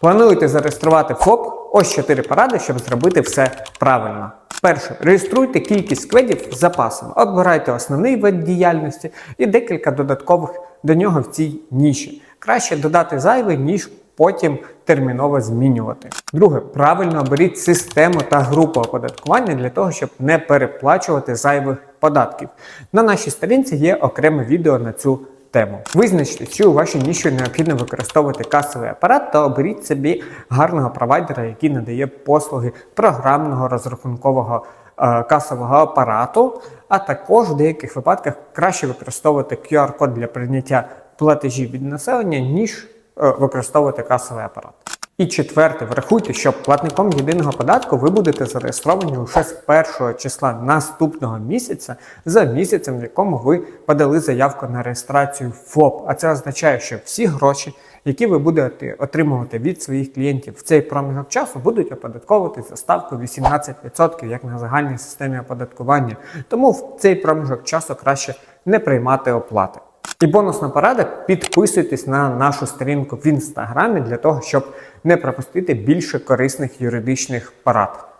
Плануєте зареєструвати ФОП? Ось 4 поради, щоб зробити все правильно. Перше, реєструйте кількість кведів з запасом. Обирайте основний вид діяльності і декілька додаткових до нього в цій ніші. Краще додати зайвий, ніж потім терміново змінювати. Друге, правильно оберіть систему та групу оподаткування для того, щоб не переплачувати зайвих податків. На нашій сторінці є окреме відео на цю тему. Визначте, чи у вашій ніші необхідно використовувати касовий апарат та оберіть собі гарного провайдера, який надає послуги програмного розрахункового е, касового апарату, а також в деяких випадках краще використовувати QR-код для прийняття платежів від населення, ніж е, використовувати касовий апарат. І четверте, врахуйте, що платником єдиного податку ви будете зареєстровані лише з першого числа наступного місяця за місяцем, в якому ви подали заявку на реєстрацію ФОП. А це означає, що всі гроші, які ви будете отримувати від своїх клієнтів в цей проміжок часу, будуть оподатковувати за ставкою 18%, як на загальній системі оподаткування. Тому в цей проміжок часу краще не приймати оплати. І бонусна порада: підписуйтесь на нашу сторінку в інстаграмі для того, щоб не пропустити більше корисних юридичних порад.